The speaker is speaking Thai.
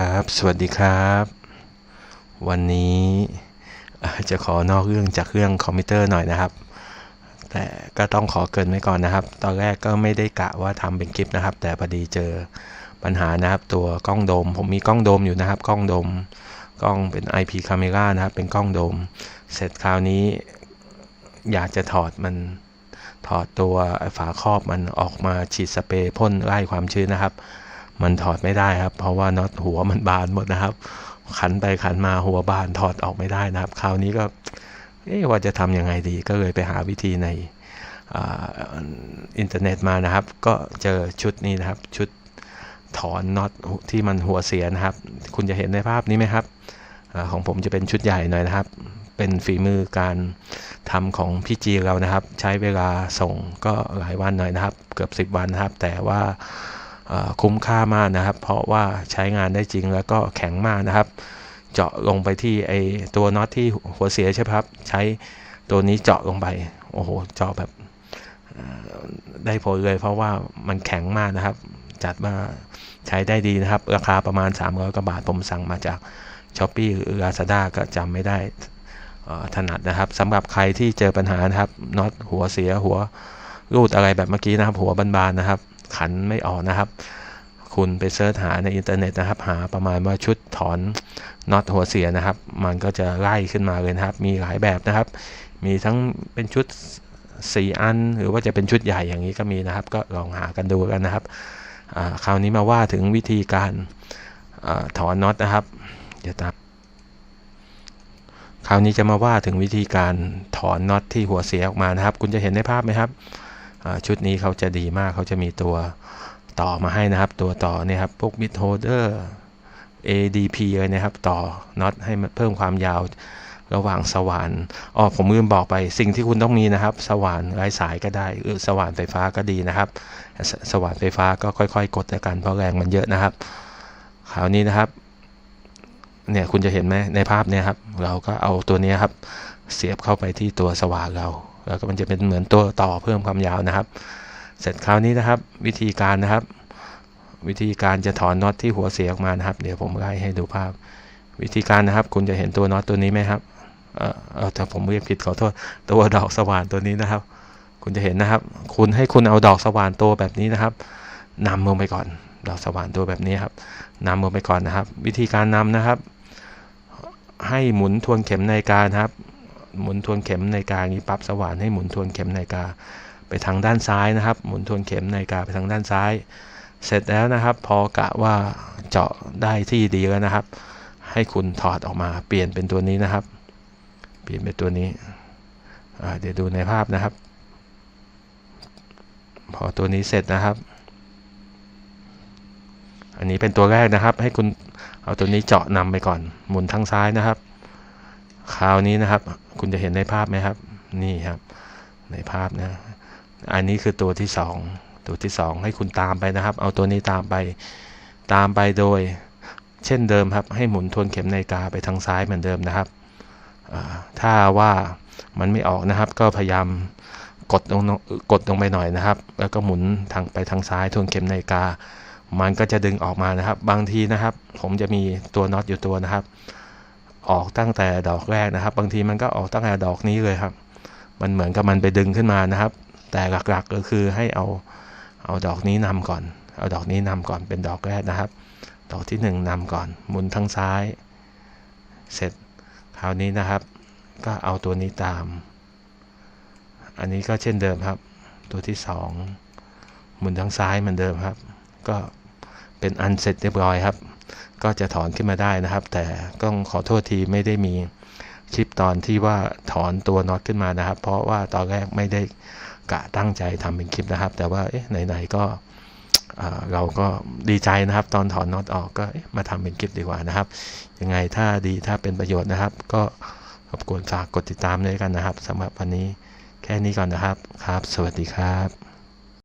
ครับ สวัสดีครับ วันนี้จะขอนอกเรื่องจากเรื่องคอมพิวเตอร์หน่อยนะครับ แต่ก็ต้องขอเกินไว้ก่อนนะครับ ตอนแรกก็ไม่ได้กะว่าทำเป็นคลิปนะครับ แต่พอดีเจอปัญหานะครับ ตัวกล้องโดม ผมมีกล้องโดมอยู่นะครับ กล้องโดม กล้องเป็น IP camera นะครับ เป็นกล้องโดม เสร็จคราวนี้ อยากจะถอดมันถอดตัวฝาครอบมันออกมาฉีดสเปรย์พ่นไล่ความชื้นนะครับ มันถอดไม่ได้ครับ เพราะว่าน็อตหัวมันบานหมดนะครับ ขันไปขันมาหัวบานถอดออกไม่ได้นะครับ คราวนี้ก็เอ๊ว่าจะทำยังไงดีก็เลยไปหาวิธีในอ,อินเทอร์เน็ตมานะครับ ก็เจอชุดนี้นะครับ ชุดถอนน็อตที่มันหัวเสียนะครับ คุณจะเห็นในภาพนี้ไหมครับอของผมจะเป็นชุดใหญ่หน่อยนะครับ เป็นฝีมือการทำของพี่จีเรานะครับ ใช้เวลาส่งก็หลายวันหน่อยนะครับ เกือบ 10 วันนะครับ แต่ว่า คุ้มค่ามากนะครับ เพราะว่าใช้งานได้จริงแล้วก็แข็งมากนะครับ เจาะลงไปที่ไอตัวน็อตที่หัวเสียใช่ไหมครับ ใช้ตัวนี้เจาะลงไป โอ้โห เจาะแบบได้ผลเลยเพราะว่ามันแข็งมากนะครับ จัดมาใช้ได้ดีนะครับ ราคาประมาณ 300กว่าบาท ผมสั่งมาจาก s h อ p e e หรือ Lazada ก็จำไม่ได้ถนัดนะครับสำหรับใครที่เจอปัญหานะครับน็อตหัวเสียหัวรูดอะไรแบบเมื่อกี้นะครับ หัวบานๆนะครับ ขันไม่ออกนะครับ คุณไปเสิร์ชหาในอินเทอร์เน็ตนะครับ หาประมาณว่าชุดถอนน็อตหัวเสียนะครับ มันก็จะไล่ขึ้นมาเลยนะครับ มีหลายแบบนะครับ มีทั้งเป็นชุด 4 อัน หรือว่าจะเป็นชุดใหญ่อย่างนี้ก็มีนะครับ ก็ลองหากันดูกันนะครับคราวนี้มาว่าถึงวิธีการอถอนน็อตนะครับเดี๋ยวตามคราวนี้จะมาว่าถึงวิธีการถอนน็อตที่หัวเสียออกมานะครับ คุณจะเห็นในภาพไหมครับ ชุดนี้เขาจะดีมากเขาจะมีตัวต่อมาให้นะครับ ตัวต่อเนี่ยครับพวกบิทโฮเดอร์ ADP เลยนะครับต่อน็อตให้มันเพิ่มความยาวระหว่างสว่านอ๋อผมลืมบอกไปสิ่งที่คุณต้องมีนะครับ สว่านไร้สายก็ได้หรือสว่านไฟฟ้าก็ดีนะครับสสว่านไฟฟ้าก็ค่อย ๆ กดกันเพราะแรงมันเยอะนะครับคราวนี้นะครับ เนี่ยคุณจะเห็นไหมในภาพเนี่ยครับ เราก็เอาตัวนี้ครับ เสียบเข้าไปที่ตัวสว่านเรา แล้วก็มันจะเป็นเหมือนตัวต่อเพิ่มความยาวนะครับ เสร็จคราวนี้นะครับ วิธีการนะครับ วิธีการจะถอนน็อตที่หัวเสียออกมานะครับ เดี๋ยวผมไล่ให้ดูภาพ วิธีการนะครับ คุณจะเห็นตัวน็อตตัวนี้ไหมครับเออเออแต่ผมเรียกผิดขอโทษ ตัวดอกสว่านตัวนี้นะครับ คุณจะเห็นนะครับ คุณให้คุณเอาดอกสว่านตัวแบบนี้นะครับนำลงไปก่อนดอกสว่านตัวแบบนี้ครับนำลงไปก่อนนะครับ วิธีการนำนะครับ ให้หมุนทวนเข็มนาฬิกานะครับ หมุนทวนเข็มนาฬิกาอย่างนี้ปรับสว่านให้หมุนทวนเข็มนาฬิกาไปทางด้านซ้ายนะครับ หมุนทวนเข็มนาฬิกาไปทางด้านซ้าย เสร็จแล้วนะครับ พอกะว่าเจาะได้ที่ดีแล้วนะครับ ให้คุณถอดออกมาเปลี่ยนเป็นตัวนี้นะครับ เปลี่ยนเป็นตัวนี้เดี๋ยวดูในภาพนะครับ พอตัวนี้เสร็จนะครับ อันนี้เป็นตัวแรกนะครับ ให้คุณเอาตัวนี้เจาะนำไปก่อน หมุนทางซ้ายนะครับ คราวนี้นะครับ คุณจะเห็นในภาพไหมครับ นี่ครับ ในภาพนะ อันนี้คือตัวที่สองตัวที่สองให้คุณตามไปนะครับ เอาตัวนี้ตามไป ตามไปโดย เช่นเดิมครับ ให้หมุนทวนเข็มนาฬิกาไปทางซ้ายเหมือนเดิมนะครับถ้าว่ามันไม่ออกนะครับ ก็พยายามกดลงกดลงไปหน่อยนะครับ แล้วก็หมุนทางไปทางซ้ายทวนเข็มนาฬิกา มันก็จะดึงออกมานะครับ บางทีนะครับ ผมจะมีตัวน็อตอยู่ตัวนะครับ ออกตั้งแต่ดอกแรกนะครับ บางทีมันก็ออกตั้งแต่ดอกนี้เลยครับ มันเหมือนกับมันไปดึงขึ้นมานะครับ แต่หลักๆก็คือให้เอาเอาดอกนี้นำก่อน เอาดอกนี้นำก่อนเป็นดอกแรกนะครับ ดอกที่หนึ่งนำก่อนหมุนทางซ้าย เสร็จคราวนี้นะครับ ก็เอาตัวนี้ตาม อันนี้ก็เช่นเดิมครับ ตัวที่สองหมุนทางซ้ายเหมือนเดิมครับ ก็เป็นอันเสร็จเรียบร้อยครับ ก็จะถอนขึ้นมาได้นะครับ แต่ต้องขอโทษทีไม่ได้มีคลิปตอนที่ว่าถอนตัวน็อตขึ้นมานะครับ เพราะว่าตอนแรกไม่ได้กะตั้งใจทำเป็นคลิปนะครับ แต่ว่าเอ๊ะไหนๆก็เราก็ดีใจนะครับ ตอนถอนน็อตออกก็มาทำเป็นคลิปดีกว่านะครับ ยังไงถ้าดีถ้าเป็นประโยชน์นะครับ ก็รบกวนฝากกดติดตามด้วยกันนะครับสำหรับวันนี้แค่นี้ก่อนนะครับครับ สวัสดีครับ